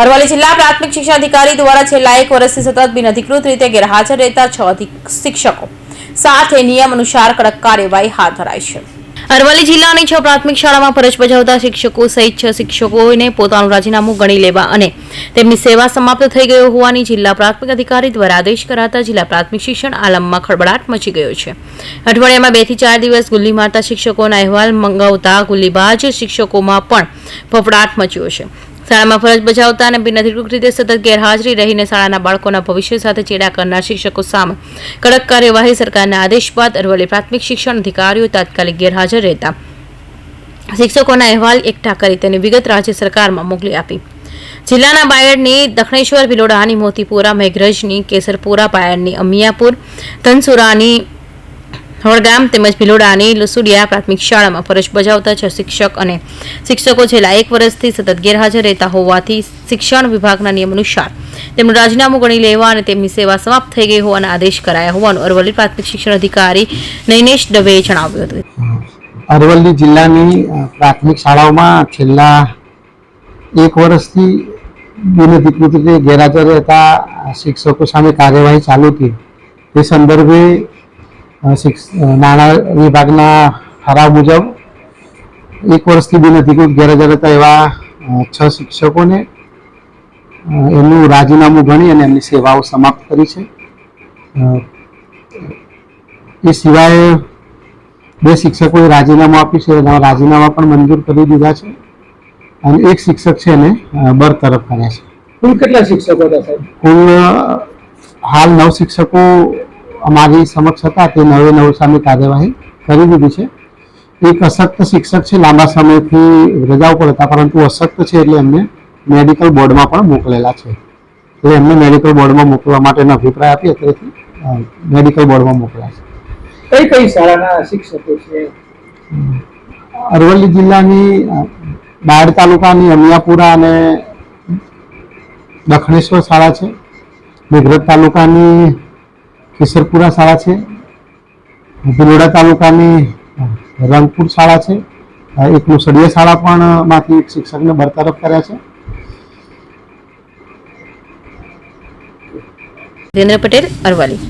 અરવલ્લી જિલ્લા પ્રાથમિક શિક્ષણ અધિકારી દ્વારા છેલ્લા એક વર્ષથી સતત બિનઅધિકૃત રીતે ગેરહાજર રહેતા છ શિક્ષકો સાથે નિયમ અનુસાર કડક કાર્યવાહી હાથ ધરાઈ છે. અરવલ્લી જિલ્લાની છ પ્રાથમિક શાળામાં ફરજ બજાવતા શિક્ષકો સહિત છ શિક્ષકોને પોતાનું રાજીનામું ગણી લેવા અને તેમની સેવા સમાપ્ત થઈ ગયો હોવાની જિલ્લા પ્રાથમિક અધિકારી દ્વારા આદેશ કરાતા જિલ્લા પ્રાથમિક શિક્ષણ આલમમાં ખળબડાટ મચી ગયો છે. અઠવાડિયામાં બેથી ચાર દિવસ ગુલ્લી મારતા શિક્ષકોના અહેવાલ મંગાવતા ગુલ્લીબાજ શિક્ષકોમાં પણ ફફડાટ મચ્યો છે. શાળામાં ફરજ બજાવતા અને બિનઅધિકૃત રીતે સતત ગેરહાજરી રહીને શાળાના બાળકોના ભવિષ્ય સાથે ચેડા કરનાર શિક્ષકો સામે કડક કાર્યવાહી સરકારના આદેશ બાદ અરવલ્લી પ્રાથમિક શિક્ષણ અધિકારીઓ તાત્કાલિક ગેરહાજર રહેતા. શિક્ષકોના અહેવાલ એકઠા કરી તેની વિગત રાજ્ય સરકારમાં મોકલી આપી. જિલ્લાના બાયડની દક્ષિણેશ્વર ભિલોડાની મોતીપુરા મેઘરજની, કેસરપુરા, બાયડની, અમિયાપુર, ધનસુરાની વડગામ તેમજ ભિલોડાની લસુડિયા પ્રાથમિક શાળામાં ફરજ બજાવતા છ શિક્ષક અને શિક્ષકો છેલ્લા એક વર્ષથી સતત ગેરહાજર રહેતા હોવાથી શિક્ષણ વિભાગના નિયમ અનુસાર તેમનું રાજીનામું ગણી લેવા અને તેમની સેવા સમાપ્ત થઈ ગઈ હોવાના આદેશ કરાયા હોવાનું અરવલ્લી પ્રાથમિક શિક્ષણ અધિકારી નૈનેશ દવેએ જણાવ્યું હતું. અરવલ્લી જિલ્લાની પ્રાથમિક શાળાઓમાં છેલ્લા એક વર્ષથી બિનધિકૃત રીતે ગેરહાજર રહેતા શિક્ષકો સામે કાર્યવાહી ચાલુ હતી. તે સંદર્ભે નાણાં વિભાગના ઠરાવ મુજબ એક વર્ષથી બિનઅધિકૃત ગેરહાજર હતા એવા છ શિક્ષકોને એમનું રાજીનામું ગણી અને એમની સેવાઓ સમાપ્ત કરી છે. એ સિવાય બે શિક્ષકોએ રાજીનામું આપ્યું છે એના રાજીનામા પણ મંજૂર કરી દીધા છે અને એક શિક્ષક છે એને બરતરફ કર્યા છે. કુલ કેટલા શિક્ષકો હતા સાહેબ? કુલ હાલ નવ શિક્ષકો અમારી સમક્ષ હતા તે નવે નવ સામે કાર્યવાહી કરી દીધી છે. એક અશક્ત શિક્ષક છે લાંબા સમયથી રજા ઉપર હતા પરંતુ અશક્ત છે એટલે એમને મેડિકલ બોર્ડમાં પણ મોકલેલા છે. એટલે એમને મેડિકલ બોર્ડમાં મોકલવા માટેનો અભિપ્રાય આપી અત્યારેથી મેડિકલ બોર્ડમાં મોકલ્યા છે. કઈ કઈ શાળાના શિક્ષકો છે? અરવલ્લી જિલ્લાની બાયડ તાલુકાની અમિયાપુરા અને દક્ષિણેશ્વર શાળા છે. મેઘરજ તાલુકાની કેસરપુરા શાળા છે. ભિલોડા તાલુકાની રંગપુર શાળા છે. એક મુસળિયા શાળા પણ માંથી એક શિક્ષકને બરતરફ કર્યા છે. ધીરેન્દ્ર પટેલ અરવલ્લી.